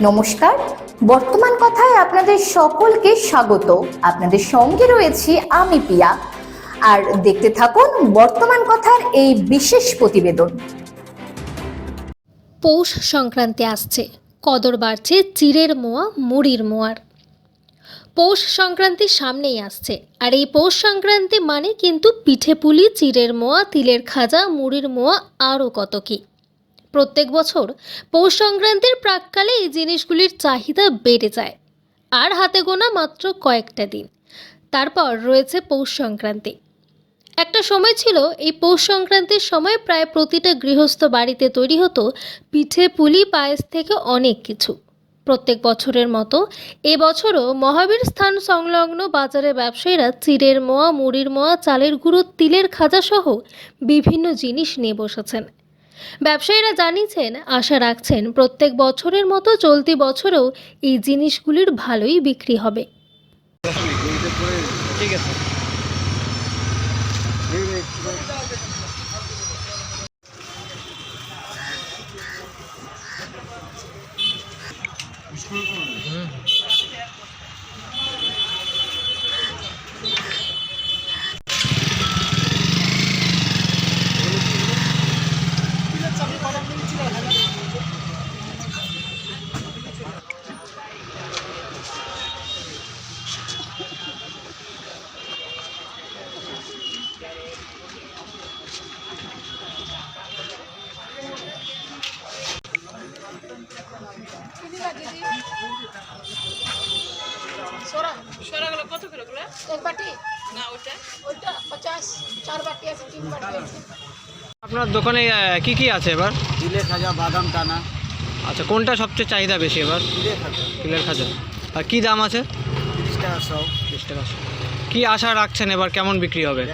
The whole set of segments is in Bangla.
নমস্কার। বর্তমান কথায় আপনাদের সকলকে স্বাগত। আপনাদের সঙ্গে রয়েছি আমি পিয়া। আর দেখতে থাকুন বর্তমান কথার এই বিশেষ প্রতিবেদন। পৌষ সংক্রান্তি আসছে। কদর বাড়ছে চিরের মোয়া, মুড়ির মোয়ার। পৌষ সংক্রান্তি সামনেই আসছে। আর এই পৌষ সংক্রান্তি মানে কিন্তু পিঠে পুলি, চিরের মোয়া, তিলের খাজা, মুড়ির মোয়া, আরও কত কী। প্রত্যেক বছর পৌষ সংক্রান্তির প্রাককালে এই জিনিসগুলির চাহিদা বেড়ে যায়, আর হাতে গোনা মাত্র কয়েকটা দিন। তারপর রয়েছে পৌষ সংক্রান্তি। একটা সময় ছিল, এই পৌষ সংক্রান্তির সময় প্রায় প্রতিটা গৃহস্থ বাড়িতে তৈরি হতো পিঠে, পুলি, পায়েস থেকে অনেক কিছু। প্রত্যেক বছরের মতো এবছরও মহাবীর স্থান সংলগ্ন বাজারে ব্যবসায়ীরা চিড়ের মোয়া, মুড়ির মোয়া, চালের গুঁড়ো, তিলের খাজা সহ বিভিন্ন জিনিস নিয়ে বসেছেন। ব্যবসায়ীরা জানিয়েছেন, আশা রাখছেন প্রত্যেক বছরের মতো চলতি বছরেও এই জিনিসগুলির ভালোই বিক্রি হবে। ঠিক আছে সোরাগুলো কত করে গুলো এক বাটি। না ওটা ওইটা পচাশ চার বাটি আছে তিন বাটি আছে। আপনার দোকানে কি কি আছে এবার? তিলে খাজা বাদাম টানা। আচ্ছা কোনটা সবচেয়ে চাহিদা বেশি এবার? তিলে খাজা। তিলের খাজা। আর কি দাম আছে? তিরিশ টাকা টাকা কি আশা রাখছেন এবার কেমন বিক্রি হবে?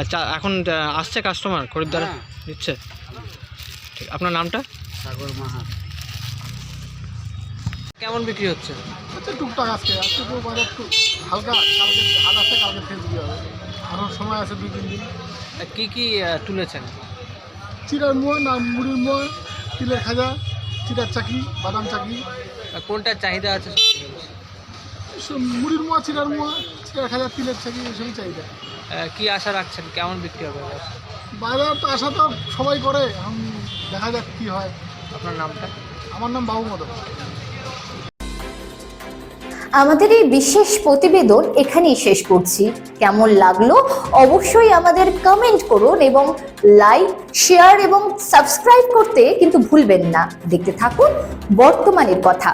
আচ্ছা এখন আসছে কাস্টমার খরিদ্দার হ্যাঁ। দিচ্ছে আপনার নামটা? সাগর মাহা কেমন বিক্রি হচ্ছে? আচ্ছা টুকটাক আজকে আজকে তো বাজার একটু হালকা কালকে হাট আছে কালকে ফেস দিয়ে হবে। আরও সময় আছে দুই তিন দিন। কি কি তুলেছেন? চিরার মোয়া না মুড়ির মোয়া তিলের খাজা চিরার চাকরি বাদাম চাকরি কোনটার চাহিদা আছে মুড়ির মোয়া চিরার মোয়া চিরার খাজা তিলের চাকরি এসবই চাহিদা। কি আশা রাখছেন? কেমন বিক্রি হবে? বাজার তো আশা তো সবাই করে এখন দেখা যাক কী হয়। আপনার নামটা? আমার নাম বাবু আমাদের এই বিশেষ প্রতিবেদন এখানেই শেষ করছি। কেমন লাগল অবশ্যই আমাদের কমেন্ট করুন এবং লাইক শেয়ার এবং সাবস্ক্রাইব করতে কিন্তু ভুলবেন না। দেখতে থাকুন বর্তমানের কথা।